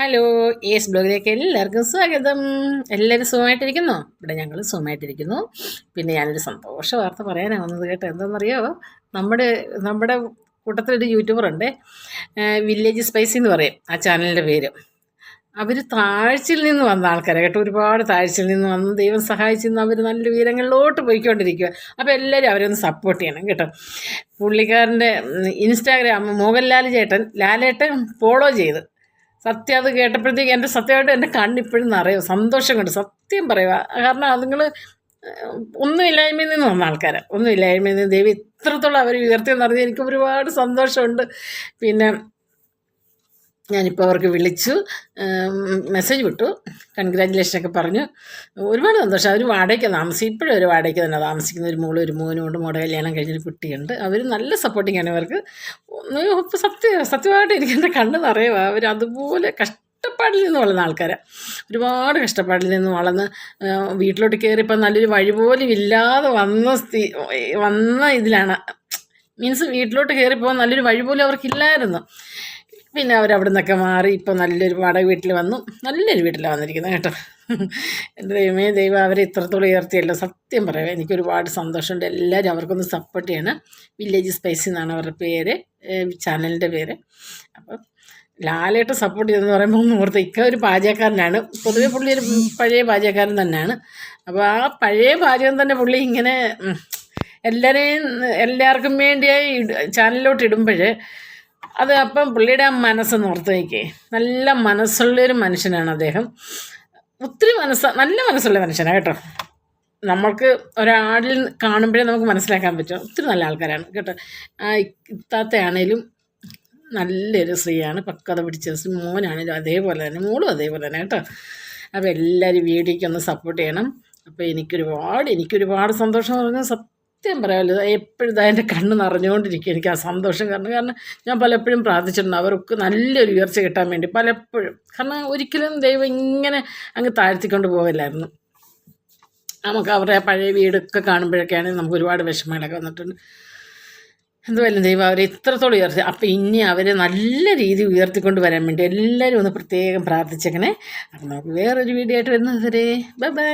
Hello S ബ്ലോഗിലേക്ക് എല്ലാവർക്കും സ്വാഗതം. എല്ലാവരും സുഖമായിട്ടിരിക്കുന്നു? ഇവിടെ ഞങ്ങൾ സുഖമായിട്ടിരിക്കുന്നു. പിന്നെ ഞാനൊരു സന്തോഷ വാർത്ത പറയാനാണ് വന്നത് കേട്ടോ. എന്താണെന്നറിയോ? നമ്മുടെ നമ്മുടെ കൂട്ടത്തിലൊരു യൂട്യൂബറുണ്ട് വില്ലേജ് സ്പൈസി എന്ന് പറയും ആ ചാനലിന്റെ പേര്. അവർ താഴ്ചയിൽ നിന്ന് വന്ന ആൾക്കാരെ കേട്ടോ. ഒരുപാട് താഴ്ചയിൽ നിന്ന് വന്ന് ദൈവം സഹായിച്ചിരുന്ന. അവർ നല്ല ഉയരങ്ങളിലോട്ട് പോയിക്കൊണ്ടിരിക്കുക അപ്പോൾ എല്ലാവരും അവരൊന്ന് സപ്പോർട്ട് ചെയ്യണം കേട്ടോ. പുള്ളിക്കാരന്റെ ഇൻസ്റ്റാഗ്രാം മോഹൻലാൽ ചേട്ടൻ ലാലേട്ടൻ ഫോളോ ചെയ്ത്. സത്യം അത് കേട്ടപ്പോഴത്തേക്ക് എന്റെ സത്യമായിട്ട് എന്റെ കണ്ണിപ്പോഴും നിറയും. സന്തോഷം കൊണ്ട്. സത്യം പറയുക കാരണം അതുങ്ങൾ ഒന്നുമില്ലായ്മയിൽ നിന്ന് വന്ന ആൾക്കാരാണ് ഒന്നുമില്ലായ്മയിൽ നിന്ന് ദൈവം ഇത്രത്തോളം അവർ ഉയർത്തിയെന്ന് പറഞ്ഞാൽ എനിക്ക് ഒരുപാട് സന്തോഷമുണ്ട്. പിന്നെ ഞാനിപ്പോൾ അവർക്ക് വിളിച്ചു. മെസ്സേജ് വിട്ടു. കൺഗ്രാജുലേഷനൊക്കെ പറഞ്ഞു. ഒരുപാട് സന്തോഷം. അവർ വാടകയ്ക്ക് താമസിക്കും ഇപ്പോഴും ഒരു വാടകയ്ക്ക് തന്നെ താമസിക്കുന്ന ഒരു മോളും ഒരു മോനും കൊണ്ട് മോടെ കല്യാണം കഴിഞ്ഞൊരു കുട്ടിയുണ്ട്. അവർ നല്ല സപ്പോർട്ടിങ് ആണ് അവർക്ക് സത്യം സത്യ സത്യമായിട്ട് എനിക്ക് എന്റെ കണ്ണ് നിറയുക അവർ അതുപോലെ കഷ്ടപ്പാടിൽ നിന്ന് വളർന്ന ആൾക്കാരാണ് ഒരുപാട് കഷ്ടപ്പാടിൽ നിന്ന് വളർന്ന് വീട്ടിലോട്ട് കയറിയപ്പോൾ നല്ലൊരു വഴി പോലും ഇല്ലാതെ വന്ന സ്ഥി വന്ന ഇതിലാണ്. മീൻസ് വീട്ടിലോട്ട് കയറിപ്പോൾ നല്ലൊരു വഴി പോലും അവർക്കില്ലായിരുന്നു. പിന്നെ അവർ അവിടെ നിന്നൊക്കെ മാറി ഇപ്പോൾ നല്ലൊരു വാടക വീട്ടിൽ വന്നു. നല്ലൊരു വീട്ടിലാണ് വന്നിരിക്കുന്നത് കേട്ടോ. എന്റെ ദൈവമേ ദൈവം അവരെ ഇത്രത്തോളം ഉയർത്തിയല്ലോ. സത്യം പറയാം എനിക്ക് ഒരുപാട് സന്തോഷമുണ്ട്. എല്ലാവരും അവർക്കൊന്ന് സപ്പോർട്ട് ചെയ്യണം. വില്ലേജ് സ്പൈസി എന്നാണ് അവരുടെ പേര് ചാനലിന്റെ പേര്. അപ്പം ലാലേട്ട സപ്പോർട്ട് ചെയ്തെന്ന് പറയുമ്പോൾ ഒന്ന് ഓർത്ത് ഇക്ക ഒരു പാചകക്കാരനാണ്. പൊതുവെ പുള്ളി ഒരു പഴയ പാചകക്കാരൻ തന്നെയാണ്. അപ്പോൾ ആ പഴയ പാചകം തന്നെ പുള്ളി ഇങ്ങനെ എല്ലാവരെയും എല്ലാവർക്കും വേണ്ടിയായി ചാനലിലോട്ട് ഇടുമ്പോൾ അത് അപ്പം പുള്ളിയുടെ ആ മനസ്സ് നോർത്ത് വയ്ക്കേ നല്ല മനസ്സുള്ളൊരു മനുഷ്യനാണ് അദ്ദേഹം. ഒത്തിരി മനസ്സ് നല്ല മനസ്സുള്ള മനുഷ്യനാണ് കേട്ടോ. നമ്മൾക്ക് ഒരാളിൽ കാണുമ്പോഴേ നമുക്ക് മനസ്സിലാക്കാൻ പറ്റും. ഒത്തിരി നല്ല ആൾക്കാരാണ് കേട്ടോ. ആ ഇത്താത്തയാണേലും നല്ലൊരു സ്ത്രീയാണ്. പക്വത പിടിച്ച മോനാണേലും അതേപോലെ തന്നെ. മോളും അതേപോലെ തന്നെ കേട്ടോ. അപ്പോൾ എല്ലാവരും വീഡിയോയ്ക്ക് ഒന്ന് സപ്പോർട്ട് ചെയ്യണം. അപ്പോൾ എനിക്കൊരുപാട് എനിക്കൊരുപാട് സന്തോഷം പറഞ്ഞാൽ സത്യം പറയാമല്ലോ എപ്പോഴും ഇതാ കണ്ണ് നിറഞ്ഞുകൊണ്ടിരിക്കും എനിക്ക് ആ സന്തോഷം കാരണം കാരണം ഞാൻ പലപ്പോഴും പ്രാർത്ഥിച്ചിട്ടുണ്ട് അവർക്ക് നല്ലൊരു ഉയർച്ച കിട്ടാൻ വേണ്ടി പലപ്പോഴും. കാരണം ഒരിക്കലും ദൈവം ഇങ്ങനെ അങ്ങ് താഴ്ത്തിക്കൊണ്ട് പോകില്ലായിരുന്നു. നമുക്ക് അവരുടെ പഴയ വീടൊക്കെ കാണുമ്പോഴൊക്കെയാണെങ്കിൽ നമുക്ക് ഒരുപാട് വിഷമങ്ങളൊക്കെ വന്നിട്ടുണ്ട്. എന്തുവല്ല ദൈവം അവരെ ഇത്രത്തോളം ഉയർത്തി അപ്പോൾ ഇനി അവരെ നല്ല രീതി ഉയർത്തിക്കൊണ്ട് വരാൻ വേണ്ടി എല്ലാവരും ഒന്ന് പ്രത്യേകം പ്രാർത്ഥിച്ചങ്ങനെ അപ്പം നമുക്ക് വേറൊരു വീഡിയോ ആയിട്ട് വരുന്നത് വരെ ബൈ ബൈ.